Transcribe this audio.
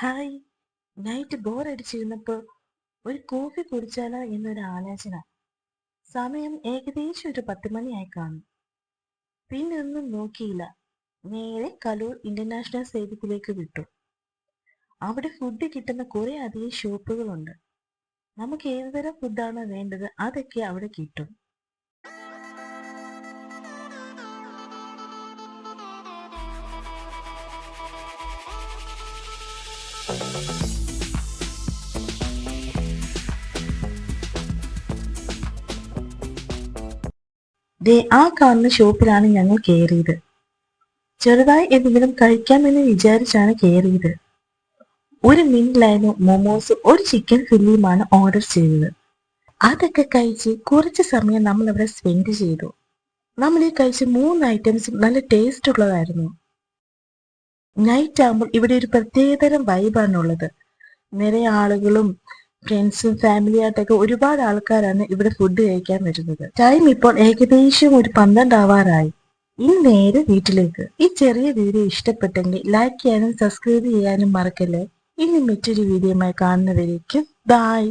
Hi night bore അടിച്ചിരുന്നപ്പോൾ ഒരു coffee കുടിച്ചാലോ എന്നൊരു ആലോചന. സമയം ഏകദേശം ഒരു പത്ത് മണിയായി കാണും. പിന്നെ ഒന്നും നോക്കിയില്ല. നേരെ കലൂർ ഇന്റർനാഷണൽ സ്റ്റേഡിയത്തിലേക്ക് വിട്ടു. അവിടെ ഫുഡ് കിട്ടുന്ന കുറെ അധികം ഷോപ്പുകളുണ്ട് നമുക്ക് ഏതുതരം ഫുഡാണോ വേണ്ടത് അതൊക്കെ അവിടെ കിട്ടും. ദേ ആ കാണുന്ന ഷോപ്പിലാണ് ഞങ്ങൾ കയറിയത് ചെറുതായി എന്തെങ്കിലും കഴിക്കാമെന്ന് വിചാരിച്ചാണ് കയറിയത് ഒരു മിൻലൈനും മോമോസ് ഒരു ചിക്കൻ ഫില്ലിയുമാണ് ഓർഡർ ചെയ്തത്. അതൊക്കെ കഴിച്ച് കുറച്ച് സമയം നമ്മൾ അവിടെ സ്പെൻഡ് ചെയ്തു. നമ്മൾ ഈ കഴിച്ച മൂന്ന് ഐറ്റംസും നല്ല ടേസ്റ്റ് ഉള്ളതായിരുന്നു. നൈറ്റ് ആകുമ്പോൾ ഇവിടെ ഒരു പ്രത്യേകതരം വൈബാണ് ഉള്ളത്. നിറയെ ആളുകളും ഫ്രണ്ട്സും ഫാമിലി ആയിട്ടൊക്കെ ഒരുപാട് ആൾക്കാരാണ് ഇവിടെ ഫുഡ് കഴിക്കാൻ വരുന്നത്. ടൈം ഇപ്പോൾ ഏകദേശം ഒരു പന്ത്രണ്ട് ആവാറായി ഇനി നേരെ വീട്ടിലേക്ക്. ഈ ചെറിയ വീഡിയോ ഇഷ്ടപ്പെട്ടെങ്കിൽ ലൈക്ക് ചെയ്യാനും സബ്സ്ക്രൈബ് ചെയ്യാനും മറക്കല്ലേ? ഇനി മറ്റൊരു വീഡിയോയുമായി കാണുന്നവരേക്കും ബൈ